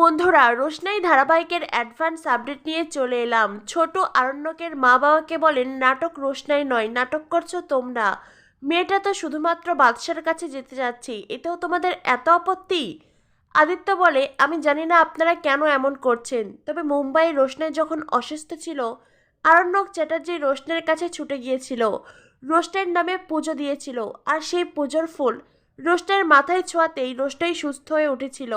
বন্ধুরা, রোশনাই ধারাবাহিকের advance update নিয়ে চলে এলাম। ছোট আরণ্যকের মা বাবাকে বলেন, নাটক রোশনাই নয়, নাটক করছ তোমরা। মেয়েটা তো শুধুমাত্র বাদশার কাছে যেতে যাচ্ছি, এতেও তোমাদের এত আপত্তি? আদিত্য বলে, আমি জানি না আপনারা কেন এমন করছেন। তবে মুম্বাই রোশনাই যখন অসুস্থ ছিল, আরণ্যক চ্যাটার্জি রোশনের কাছে ছুটে গিয়েছিল। রোশনের নামে পুজো দিয়েছিল, আর সেই পুজোর ফুল রোশনের মাথায় ছোঁয়াতেই রোশনাই সুস্থ হয়ে উঠেছিল।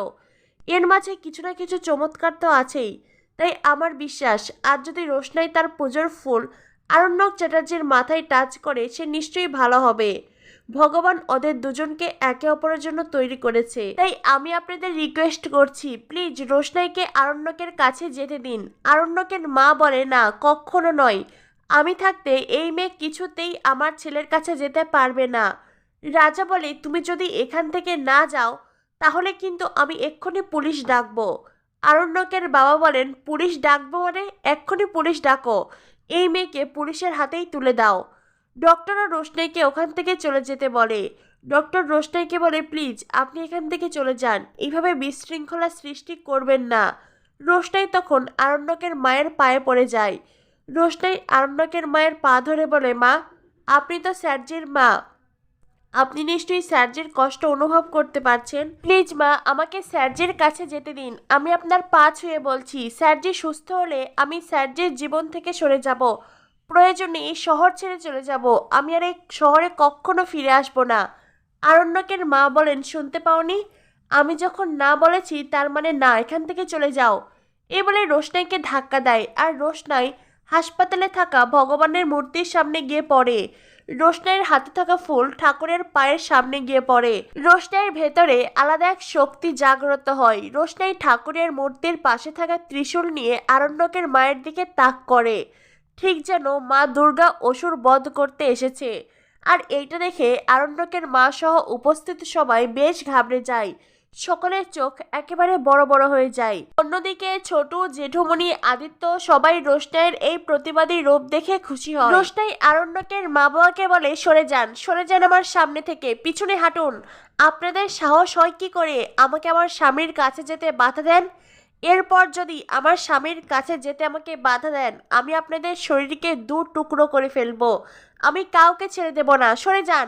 এর মাঝে কিছু না কিছু চমৎকার তো আছেই। তাই আমার বিশ্বাস, আজ যদি রোশনাই তার পুজোর ফুল আরণ্যক চ্যাটার্জির মাথায় টাচ করে, সে নিশ্চয়ই ভালো হবে। ভগবান ওদের দুজনকে একে অপরের জন্য তৈরি করেছে। তাই আমি আপনাদের রিকোয়েস্ট করছি প্লিজ রোশনাইকে আরণ্যকের কাছে যেতে দিন। আরণ্যকের মা বলে, না, কখনো নয়। আমি থাকতে এই মেয়ে কিছুতেই আমার ছেলের কাছে যেতে পারবে না। রাজা বলে, তুমি যদি এখান থেকে না যাও তাহলে কিন্তু আমি এক্ষুনি পুলিশ ডাকবো। আরণ্যকের বাবা বলেন, পুলিশ ডাকবো মানে? এক্ষুনি পুলিশ ডাকো। এই মেয়েকে পুলিশের হাতেই তুলে দাও। ডক্টর রোশনাইকে ওখান থেকে চলে যেতে বলে। ডক্টর রোশনাইকে বলে, প্লিজ, আপনি এখান থেকে চলে যান। এইভাবে বিশৃঙ্খলা সৃষ্টি করবেন না। রোশনাই তখন আরণ্যকের মায়ের পায়ে পড়ে যায়। রোশনাই আরণ্যকের মায়ের পা ধরে বলে, মা, আপনি তো স্যারজির মা। আপনি নিশ্চয়ই স্যারজির কষ্ট অনুভব করতে পারছেন। প্লিজ, মা, আমাকে স্যারজির কাছে যেতে দিন। আমি আপনার পা ছুঁয়ে বলছি, স্যারজি সুস্থ হলে আমি স্যারজির জীবন থেকে সরে যাব। প্রয়োজনে এই শহর ছেড়ে চলে যাব। আমি আর এই শহরে কখনো ফিরে আসব না। আরণ্যকের মা বলেন, শুনতে পাওনি? আমি যখন না বলেছি, তার মানে না, এখান থেকে চলে যাও। এ বলে রোশনাইকে ধাক্কা দেয়। আর রোশনাই হাসপাতালে থাকা ভগবানের মূর্তির সামনে গিয়ে পড়ে। রোশনাইয়ের হাতে থাকা ফুল ঠাকুরের পায়ের সামনে গিয়ে পড়ে। রোশনাইয়ের ভেতরে আলাদা এক শক্তি জাগ্রত হয়। রোশনাই ঠাকুরের মূর্তির পাশে থাকা ত্রিশূল নিয়ে আরণ্যকের মায়ের দিকে তাক করে। ঠিক যেন মা দুর্গা অসুর বধ করতে এসেছে। আর এইটা দেখে আরণ্যকের মা সহ উপস্থিত সবাই বেশ ঘাবড়ে যায়। সকলের চোখ একেবারে বড় বড় হয়ে যায়। অন্যদিকে ছোট, জেঠুমণি, আদিত্য সবাই রোশনাইয়ের এই প্রতিবাদী রূপ দেখে খুশি হয়। রোশনাই আরণ্যকের মা বাবাকে বলে, সরে যান সরে যান আমার সামনে থেকে, পিছনে হাঁটুন। আপনাদের সাহস হয় কি করে? আমাকে আমার স্বামীর কাছে যেতে বাধা দেন? এরপর যদি আমার স্বামীর কাছে যেতে আমাকে বাধা দেন, আমি আপনাদের শরীরকে দু টুকরো করে ফেলব। আমি কাউকে ছেড়ে দেব না, সরে যান।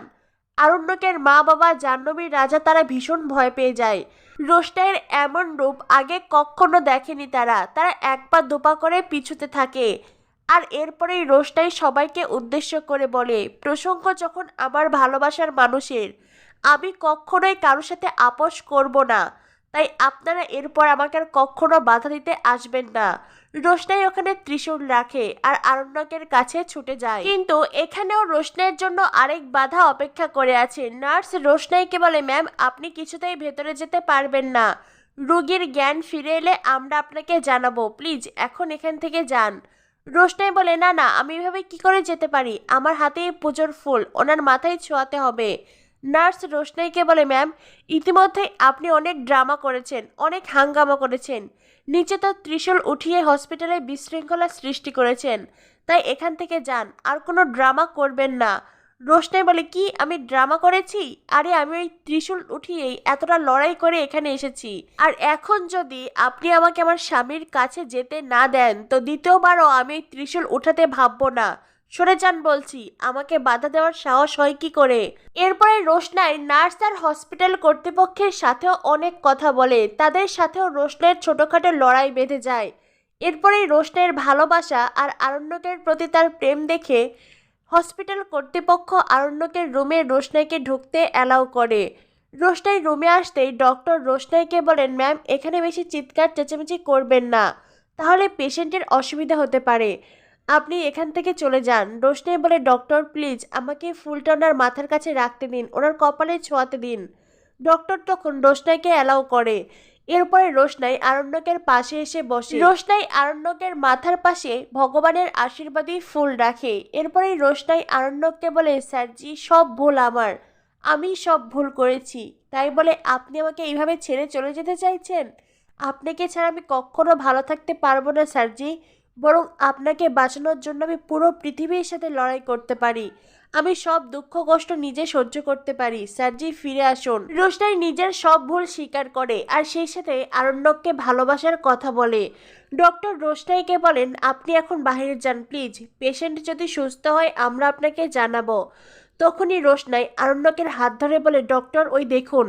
আরণ্যকের মা বাবা জাহ্নবীর রাজা তারা ভীষণ ভয় পেয়ে যায়। রোশনাইয়ের এমন রূপ আগে কখনো দেখেনি তারা। তারা এক পা দুপা করে পিছুতে থাকে। আর এরপরেই রোশনাই সবাইকে উদ্দেশ্য করে বলে, প্রসঙ্গ যখন আমার ভালোবাসার মানুষের, আমি কখনোই কারোর সাথে আপোষ করব না। তাই আপনারা এরপর আমাকে আর কখনো বাধা দিতে আসবেন না। রোশনাই ওখানে ত্রিশূল রাখে আর আরণ্যকের কাছে ছুটে যায়। কিন্তু এখানেও রোশনাইয়ের জন্য আরেক বাধা অপেক্ষা করে আছে। নার্স রোশনাইকে বলে, ম্যাম, আপনি কিছুতেই ভেতরে যেতে পারবেন না। রোগীর জ্ঞান ফিরে এলে আমরা আপনাকে জানাব। প্লিজ, এখন এখান থেকে যান। রোশনাই বলে, না না, আমি এভাবে কি করে যেতে পারি? আমার হাতে পুজোর ফুল, ওনার মাথায় ছোঁয়াতে হবে। নার্স রোশনাইকে বলে, ম্যাম ইতিমধ্যে আপনি অনেক ড্রামা করেছেন, অনেক হাঙ্গামা করেছেন। নিচে তো ত্রিশূল উঠিয়ে হসপিটালে বিশৃঙ্খলা সৃষ্টি করেছেন। তাই এখান থেকে যান, আর কোনো ড্রামা করবেন না। রোশনাই বলে, কি, আমি ড্রামা করেছি? আরে, আমি ওই ত্রিশূল উঠিয়েই এতটা লড়াই করে এখানে এসেছি। আর এখন যদি আপনি আমাকে আমার স্বামীর কাছে যেতে না দেন, তো দ্বিতীয়বারও আমি ত্রিশূল উঠাতে ভাববো না। সরে যান বলছি, আমাকে বাধা দেওয়ার সাহস হয় কি করে? এরপরে রোশনাই নার্স আর হসপিটাল কর্তৃপক্ষের সাথেও অনেক কথা বলে, তাদের সাথেও রোশনাইয়ের ছোটোখাটো লড়াই বেঁধে যায়। এরপরেই রোশনাইয়ের ভালোবাসা আর আরণ্যকের প্রতি তার প্রেম দেখে হসপিটাল কর্তৃপক্ষ আরণ্যকের রুমে রোশনাইকে ঢুকতে অ্যালাউ করে। রোশনাই রুমে আসতেই ডক্টর রোশনাইকে বলেন, ম্যাম, এখানে বেশি চিৎকার চেঁচামেচি করবেন না। তাহলে পেশেন্টের অসুবিধা হতে পারে। আপনি এখান থেকে চলে যান। রোশনাই বলে, ডক্টর, প্লিজ আমাকে ফুলটা ওনার মাথার কাছে রাখতে দিন। ওনার কপালে ছোঁয়াতে দিন। ডক্টর তখন রোশনাইকে অ্যালাউ করে। এরপরে রোশনাই আরণ্যকের পাশে এসে বসে। রোশনাই আরণ্যকের মাথার পাশে ভগবানের আশীর্বাদী ফুল রাখে। এরপরেই রোশনাই আরণ্যককে বলে স্যারজি সব ভুল আমার। আমি সব ভুল করেছি। তাই বলে আপনি আমাকে এইভাবে ছেড়ে চলে যেতে চাইছেন? আপনাকে ছাড়া আমি কখনো ভালো থাকতে পারব না স্যারজি বরং আপনাকে বাঁচানোর জন্য আমি পুরো পৃথিবীর সাথে লড়াই করতে পারি। আমি সব দুঃখ, কষ্ট নিজে সহ্য করতে পারি। স্যারজি, ফিরে আসুন। রোশনাই নিজের সব ভুল স্বীকার করে আর সেই সাথে আরণ্যককে ভালোবাসার কথা বলে। ডক্টর রোশনাইকে বলেন, আপনি এখন বাইরে যান, প্লিজ। পেশেন্ট যদি সুস্থ হয়, আমরা আপনাকে জানাব। তখনই রোশনাই আরণ্যকের হাত ধরে বলে, ডক্টর, ওই দেখুন।